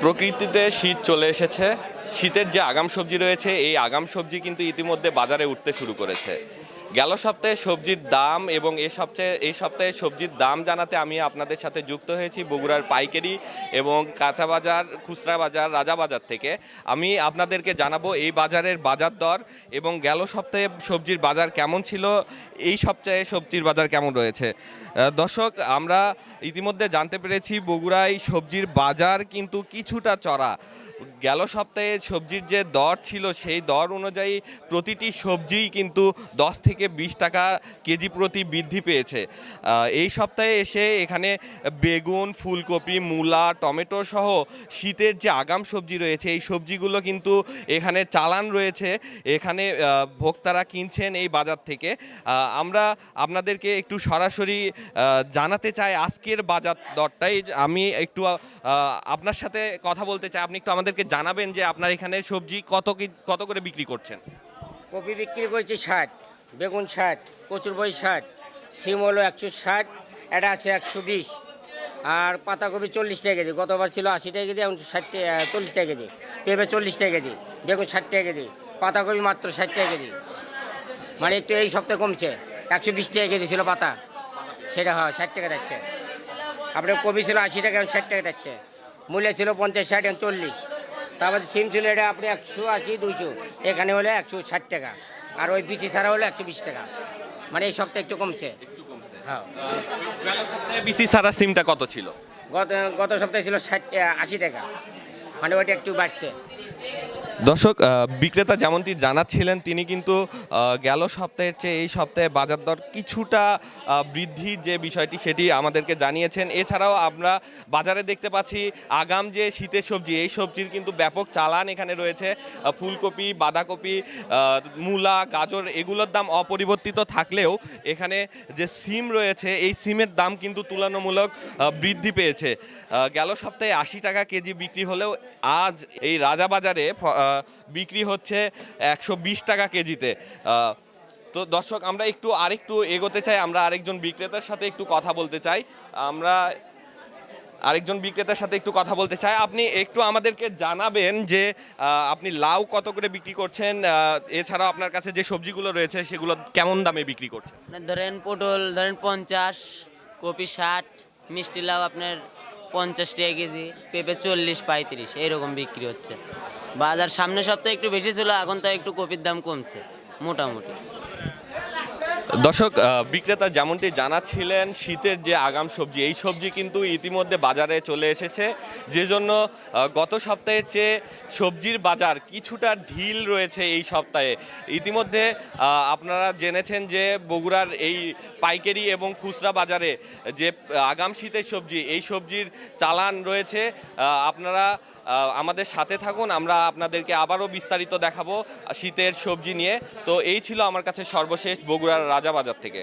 প্রকৃতিতে শীত চলে এসেছে। শীতের যে আগাম সবজি রয়েছে, এই আগাম সবজি কিন্তু ইতিমধ্যে বাজারে উঠতে শুরু করেছে। গেল সপ্তাহে সবজির দাম এবং এ সপ্তাহে এই সপ্তাহে সবজির দাম জানাতে আমি আপনাদের সাথে যুক্ত হয়েছি বগুড়ার পাইকারি এবং কাঁচা বাজার, খুচরা বাজার, রাজা বাজার থেকে। আমি আপনাদেরকে জানাব এই বাজারের বাজার দর এবং গেল সপ্তাহে সবজির বাজার কেমন ছিল, এই সপ্তাহে সবজির বাজার কেমন রয়েছে। দর্শক, আমরা ইতিমধ্যে জানতে পেরেছি বগুড়ায় সবজির বাজার কিন্তু কিছুটা চড়া। গেল সপ্তাহে সবজির যে দর ছিল, সেই দর অনুযায়ী প্রতিটি সবজিই কিন্তু দশ থেকে বিশ টাকা কেজি প্রতি বৃদ্ধি পেয়েছে। এই সপ্তাহে এসে এখানে বেগুন, ফুলকপি, মূলা, টমেটো সহ শীতের যে আগাম সবজি রয়েছে, এই সবজিগুলো কিন্তু এখানে চালান রয়েছে। এখানে ভোক্তারা কিনছেন এই বাজার থেকে। আমরা আপনাদেরকে একটু সরাসরি জানাতে চাই আজকের বাজার দরটাই আমি একটু আপনার সাথে কথা বলতে চাই। আপনি একটু আমাদেরকে জানাবেন যে আপনার এখানে সবজি কত কত করে বিক্রি করছেন? কপি বিক্রি করেছি ষাট। বেগুন ষাট, কচুর বই ষাট সিম হলো একশো ষাট, এটা আছে একশো বিশ, আর পাতাকপি চল্লিশ টাকা কেজি, গতবার ছিল আশি টাকা কেজি, এখন ষাট চল্লিশ টাকা কেজি, পেঁপে চল্লিশ টাকা কেজি, বেগুন ষাট টাকা কেজি, পাতাকপি মাত্র ষাট টাকা কেজি মানে একটু এই সপ্তাহে কমছে, একশো বিশ টাকা কেজি ছিল পাতা, সেটা হয়, ষাট টাকা যাচ্ছে আপনার কপি ছিল আশি টাকা, এখন ষাট টাকা যাচ্ছে, মূল্য ছিল পঞ্চাশ ষাট, এখন চল্লিশ, তারপর সিম ছিল এটা, আপনি একশো আশি, দুইশো, এখানে হলে একশো ষাট টাকা আর ওই বিচি ছাড়া হলো একশো বিশ টাকা। মানে এই সপ্তাহে একটু কমছে। হ্যাঁ। বিচি ছাড়া সিমটা কত ছিল? গত গত সপ্তাহে ছিল ষাট আশি টাকা। মানে ওইটা একটু বাড়ছে। দর্শক বিক্রেতা যেমনটি জানাচ্ছিলেন তিনি কিন্তু গেল সপ্তাহের চেয়ে এই সপ্তাহে বাজার দর কিছুটা বৃদ্ধি যে বিষয়টি সেটি আমাদেরকে জানিয়েছেন। এছাড়াও আমরা বাজারে দেখতে পাচ্ছি আগাম যে শীতের সবজি এই সবজির কিন্তু ব্যাপক চালান এখানে রয়েছে। ফুলকপি বাঁধাকপি মূলা গাজর এগুলোর দাম অপরিবর্তিত থাকলেও এখানে যে সিম রয়েছে এই সিমের দাম কিন্তু তুলনামূলক বৃদ্ধি পেয়েছে। গেল সপ্তাহে আশি টাকা কেজি বিক্রি হলেও আজ এই রাজাবাজারে ফ- আহ, বিক্রি হচ্ছে একশো বিশ টাকা কেজিতে। তো দর্শক আমরা একটু আরেকটু এগোতে চাই আমরা আরেকজন বিক্রেতার সাথে একটু কথা বলতে চাই। আমরা আরেকজন বিক্রেতার সাথে একটু কথা বলতে চাই। আপনি একটু আমাদেরকে জানাবেন যে আপনি লাউ কত করে বিক্রি করছেন? আহ, এছাড়াও আপনার কাছে যে সবজিগুলো রয়েছে সেগুলো কেমন দামে বিক্রি করছেন? ধরেন পটল ধরেন পঞ্চাশ কপি ষাট মিষ্টি লাউ আপনার পঞ্চাশ টাকা কেজি পেঁপে চল্লিশ পঁয়ত্রিশ এইরকম বিক্রি হচ্ছে। বাজার সামনে সপ্তাহে একটু বেশি ছিল এখন তো একটু কপির দাম কমছে মোটামুটি। দর্শক বিক্রেতা যেমনটি জানাচ্ছিলেন, শীতের যে আগাম সবজি, এই সবজি কিন্তু ইতিমধ্যে বাজারে চলে এসেছে। যে জন্য গত সপ্তাহের চেয়ে সবজির বাজার কিছুটা ঢিল রয়েছে এই সপ্তাহে। ইতিমধ্যে আপনারা জেনেছেন যে বগুড়ার এই পাইকারি এবং খুচরা বাজারে যে আগাম শীতের সবজি, এই সবজির চালান রয়েছে। আপনারা আমাদের সাথে থাকুন, আমরা আপনাদেরকে আবারও বিস্তারিত দেখাবো শীতের সবজি নিয়ে। তো এই ছিল আমার কাছে সর্বশেষ বগুড়ার রাজা বাজার থেকে।